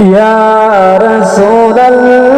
ইয়া রাসূলুল্লাহ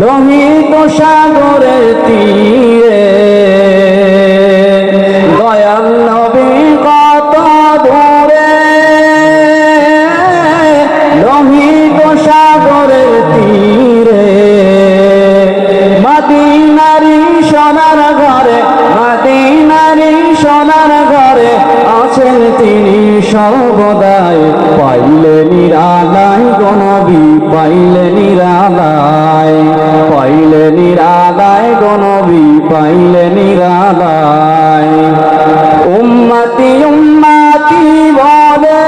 লোহিত সাগরের তীরে। দয়াল নবী কত দূরে লোহিত সাগরের তীরে। মাদিনারি সোনার ঘরে, মাদিনারি সোনার ঘরে আছেন তিনি সর্বদাই। পাইলে নিরালায় গনবী পাইলে নিরালায় নিরালায়। উম্মতি বলে।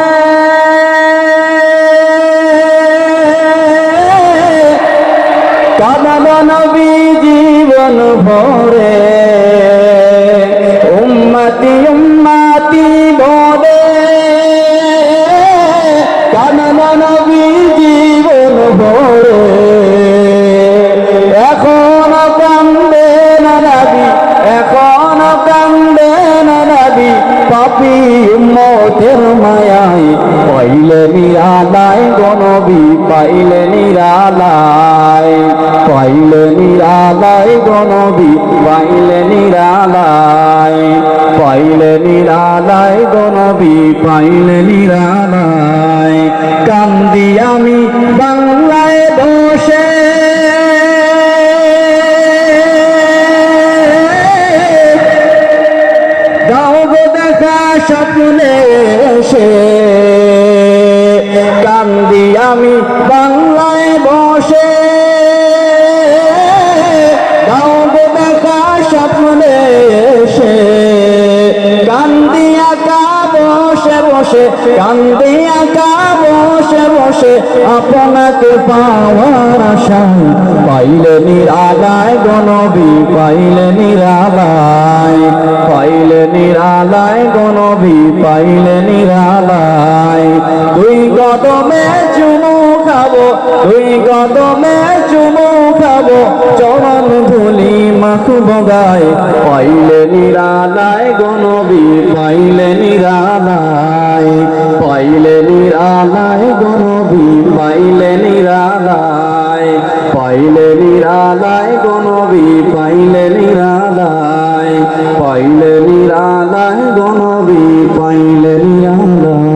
কাঁদব জীবন ভরে। উম্মতি উম্মতি বলে। পাপি উম্মতের মায়ায় পাইলে নিরালায় গনবী পাইলে নিরালায়। পাইলে নিরালায় গনবী পাইলে নিরালায়। পাইলে নিরালায় গনবী পাইলে নিরালায়। কান্দি আমি এসে কান্দি আমি বাংলায় বসে, কান্দি আঁকা, বসে বসে, আপনাকে পাওয়ার আশায় পাইলে নিরালায় গনবী পাইলে নিরালায়। পাইলে নিরালায় গনবী পাইলে নিরালায়। দুই কদমে চুমু খাব, দুই কদমে চুমু খাব চরণ ধুলি মাখব গায় পাইলে নিরালায় গনবী পাইলে নিরালায়। পাইলে নিরালায় গনবী পাইলে নিরালায়। পাইলে নিরালায় গনবী পাইলে নিরালায়। পাইলে নিরালায় গনবী পাইলে নিরালায়।